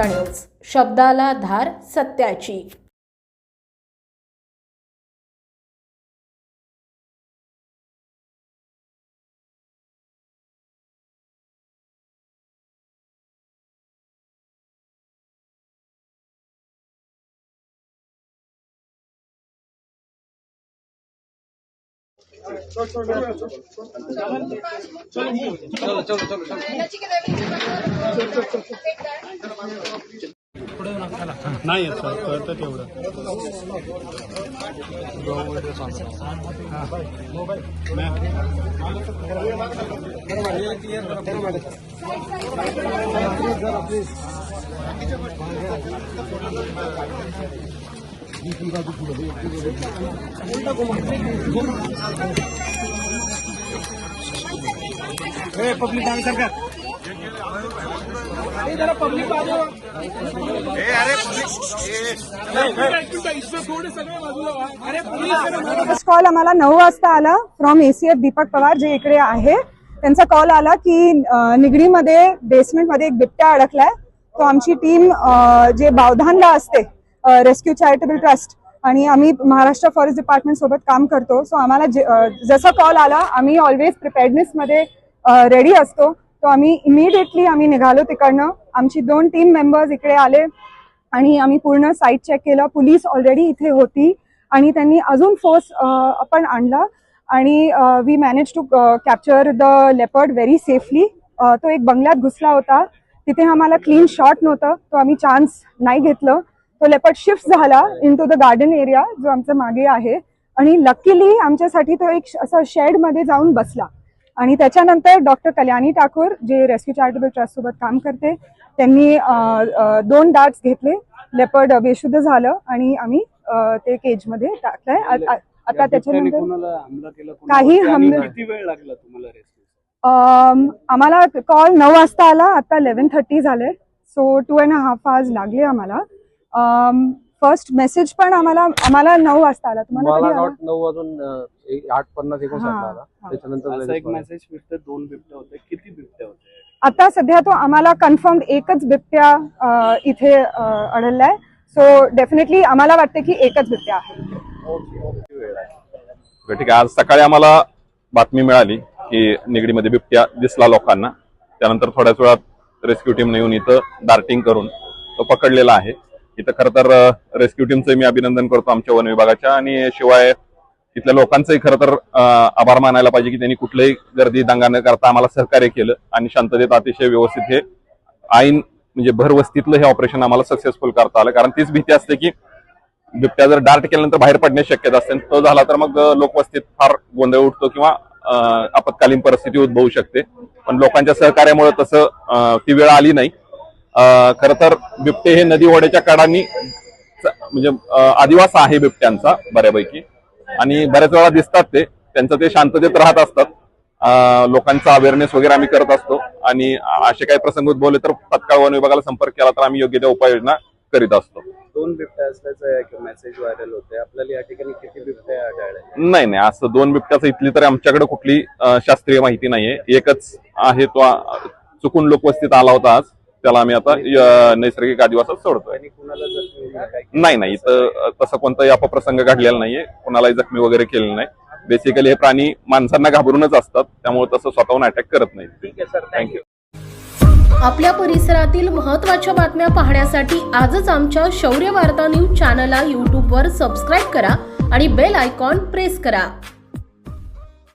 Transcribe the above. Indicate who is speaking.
Speaker 1: वार्ता न्यूज शब्दाला धार सत्याची.
Speaker 2: नाही येत सर कळतं तेवढं. पब्लिक आगे सरकार
Speaker 3: फर्स्ट कॉल आम्हाला नऊ वाजता आला फ्रॉम एसीएफ दीपक पवार जे इकडे आहे. त्यांचा कॉल आला की निगडीमध्ये बेसमेंटमध्ये एक बिबट्या अडकलाय. तो आमची टीम जे बावधानला असते रेस्क्यू चॅरिटेबल ट्रस्ट आणि आम्ही महाराष्ट्र फॉरेस्ट डिपार्टमेंट सोबत काम करतो. सो आम्हाला जसं कॉल आला आम्ही ऑलवेज प्रिपेअर्डनेस मध्ये रेडी असतो. तो आम्ही इमिडिएटली आम्ही निघालो तिकडनं. आमची दोन टीम मेंबर्स इकडे आले आणि आम्ही पूर्ण साईट चेक केलं. पोलीस ऑलरेडी इथे होती आणि त्यांनी अजून फोर्स आपण आणला. आणि we manage to capture the leopard very safely तो एक बंगल्यात घुसला होता. तिथे आम्हाला क्लीन शॉट नव्हतं. तो आम्ही चान्स नाही घेतलं. तो लेपर्ड शिफ्ट झाला into the garden area जो आमचा मागे आहे. आणि लकीली आमच्यासाठी तो एक असं शेडमध्ये जाऊन बसला. आणि त्याच्यानंतर डॉक्टर कल्याणी ठाकूर जे रेस्क्यू चॅरिटेबल ट्रस्ट सोबत काम करते त्यांनी दोन डार्ट्स घेतले. लेपर्ड बेशुद्ध झालं आणि आम्ही ते केजमध्ये टाकलंय. आ- आ- आता त्याच्यानंतर काही
Speaker 2: वेळ लागला तुम्हाला
Speaker 3: आम्हाला कॉल नऊ वाजता आला. आता इलेव्हन थर्टी झाले. So two and half hours लागले आम्हाला. फर्स्ट मेसेज पण आम्हाला आम्हाला नऊ वाजता आला. तुम्हाला
Speaker 4: मला
Speaker 3: कधी आला?
Speaker 4: नॉट नऊ वाजून आठ पन्नास
Speaker 3: हा,
Speaker 4: आला.
Speaker 3: हा.
Speaker 4: त्याच्यानंतर
Speaker 2: असा
Speaker 4: लगेच
Speaker 2: एक
Speaker 4: मला.
Speaker 2: मेसेज दोन बिबट्या किती बिबट्या
Speaker 3: आता सध्या तो आम्हाला कन्फर्म एकच बिबट्या अ, इथे अ, आढळलाय. सो डेफिनेटली आम्हाला वाटतं की एकच बिबट्या आहे.
Speaker 5: बरं, ठीक आहे. आज सकाळी आम्हाला बातमी मिळाली की निगडीमध्ये बिबट्या दिसला लोकांना. त्यानंतर थोड्याच वेळात रेस्क्यू टीमने येऊन इथं डार्टिंग करून तो पकडलेला आहे. इथं खरं तर रेस्क्यू टीमचं मी अभिनंदन करतो आमच्या वन विभागाच्या आणि शिवाय इथल्या लोकांचंही खरं तर आभार मानायला पाहिजे की त्यांनी कुठलंही गर्दी दंगा न करता आम्हाला सहकार्य केलं आणि शांततेत अतिशय व्यवस्थित हे आईन म्हणजे भरवस्तीतलं हे ऑपरेशन आम्हाला सक्सेसफुल करता आलं. कारण तीच भीती असते की बिबट्या जर डार्ट केल्यानंतर बाहेर पडण्याची शक्यता असते तो झाला तर मग लोकवस्तीत फार गोंधळ उठतो किंवा आपत्कालीन परिस्थिती उद्भवू शकते. पण लोकांच्या सहकार्यामुळे तसं ती वेळ आली नाही. खर तर बिबटे हे नदी ओढ्याच्या कडांनी म्हणजे आदिवास आहे बिबट्यांचा बऱ्यापैकी. आणि बऱ्याच वेळा दिसतात ते. त्यांचं ते शांततेत राहत असतात. लोकांचा अवेअरनेस वगैरे आम्ही करत असतो. आणि असे काही प्रसंग उद्भवले तर तत्काळ वन विभागाला संपर्क केला तर आम्ही योग्य त्या उपाययोजना करीत असतो.
Speaker 2: दोन बिबट्या असल्याचं मेसेज व्हायरल होते. आपल्याला या ठिकाणी किती बिबट्या आढळल्या?
Speaker 5: नाही नाही. असं दोन बिबट्याचं इथली तरी आमच्याकडे कुठली शास्त्रीय माहिती नाहीये. एकच आहे तो चुकून लोकवस्तीत आला होता आज. त्याला आम्ही आता नैसर्गिक आदिवासात सोडतोय. नाही नाही. इथं तसं कोणताही अपप्रसंग घडलेला नाहीये. कुणालाही जखमी वगैरे केलेलं नाही. बेसिकली हे प्राणी माणसांना घाबरूनच असतात. त्यामुळे तसं स्वतःहून अटॅक करत नाही
Speaker 2: ठीक आहे सर
Speaker 5: थँक्यू
Speaker 1: आपल्या परिसरातील महत्त्वाच्या बातम्या पाहण्यासाठी आजच आमच्या शौर्य वार्ता न्यूज चॅनलला यूट्यूबवर सबस्क्राईब करा आणि बेल आयकॉन प्रेस करा.